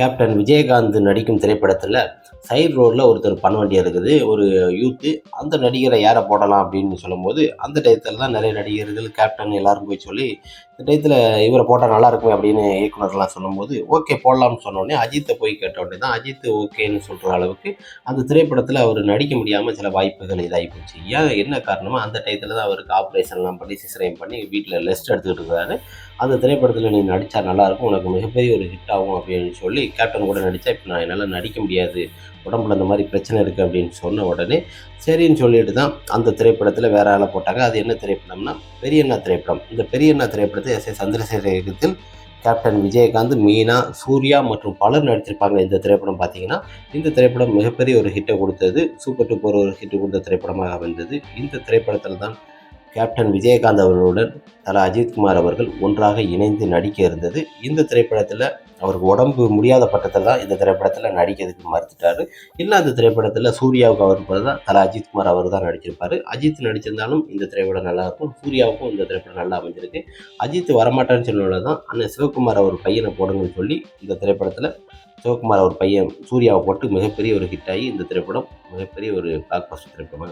Captain Vijayakanth நடிக்கும் திரைப்படத்தில் side ரோடில் ஒருத்தர் பண்ண வேண்டிய இருக்குது. ஒரு யூத்து அந்த நடிகரை யாரை போடலாம் அப்படின்னு சொல்லும்போது அந்த டயத்தில் தான் நிறைய நடிகர்கள் கேப்டன் எல்லாரும் போய் சொல்லி இந்த டயத்தில் இவரை போட்டால் நல்லா இருக்குமே அப்படின்னு இயக்குனர்லாம் சொல்லும்போது ஓகே போடலாம்னு சொன்ன உடனே அஜித்தை போய் கேட்ட உடனே தான் அஜித் ஓகேன்னு சொல்கிற அளவுக்கு அந்த திரைப்படத்தில் அவர் நடிக்க முடியாமல் சில வாய்ப்புகள் இதாகி போச்சு. ஏன் என்ன காரணமாக அந்த டயத்தில் தான் அவருக்கு ஆப்ரேஷன்லாம் பண்ணி சிசரையும் பண்ணி வீட்டில் ரெஸ்ட் எடுத்துக்கிட்டு இருக்கிறாரு அந்த திரைப்படத்தில் நீ நடித்தா நல்லாயிருக்கும் உனக்கு மிகப்பெரிய ஒரு ஹிட் ஆகும் அப்படின்னு சொல்லி கேப்டன் கூட நடித்தா இப்போ நான் என்னால் நடிக்க முடியாது. உடம்புல இந்த மாதிரி பிரச்சனை இருக்குது அப்படின்னு சொன்ன உடனே சரின்னு சொல்லிட்டு தான் அந்த திரைப்படத்தில் வேற ஆளை போட்டாங்க. அது என்ன திரைப்படம்னா பெரியண்ணா திரைப்படம். இந்த பெரியண்ணா திரைப்படத்தை எஸ் ஏ சந்திரசேகர் இயக்கத்தில் கேப்டன் விஜயகாந்த் மீனா சூர்யா மற்றும் பலர் நடித்திருப்பாங்க இந்த திரைப்படம் பார்த்தீங்கன்னா. இந்த திரைப்படம் மிகப்பெரிய ஒரு ஹிட்டை கொடுத்தது. சூப்பர் டூப்பர் ஒரு ஹிட் கொடுத்த திரைப்படமாக அமைந்தது. இந்த திரைப்படத்தில் தான் கேப்டன் விஜயகாந்த் அவர்களுடன் தலா அஜித்குமார் அவர்கள் ஒன்றாக இணைந்து நடிக்க இருந்தது இந்த திரைப்படத்தில் அவருக்கு உடம்பு முடியாத பட்டத்தில் தான் இந்த திரைப்படத்தில் நடிக்கிறதுக்கு மறுத்துட்டாரு. இல்லை அந்த திரைப்படத்தில் சூர்யாவுக்கு அவர் போல தான் தலா அஜித்குமார் அவர் தான் நடிச்சிருப்பார். அஜித் நடிச்சிருந்தாலும் இந்த திரைப்படம் நல்லா இருக்கும். சூர்யாவுக்கும் இந்த திரைப்படம் நல்லா அமைஞ்சிருக்கு. அஜித் வரமாட்டான்னு சொன்னோட தான் அண்ணன் சிவகுமார் அவர் பையனை போடுங்கன்னு சொல்லி இந்த திரைப்படத்தில் சிவகுமார் அவர் பையன் சூர்யாவை போட்டு மிகப்பெரிய ஒரு ஹிட் ஆகி இந்த திரைப்படம் மிகப்பெரிய ஒரு பிளாக் பஸ்டர் திரைப்படமாக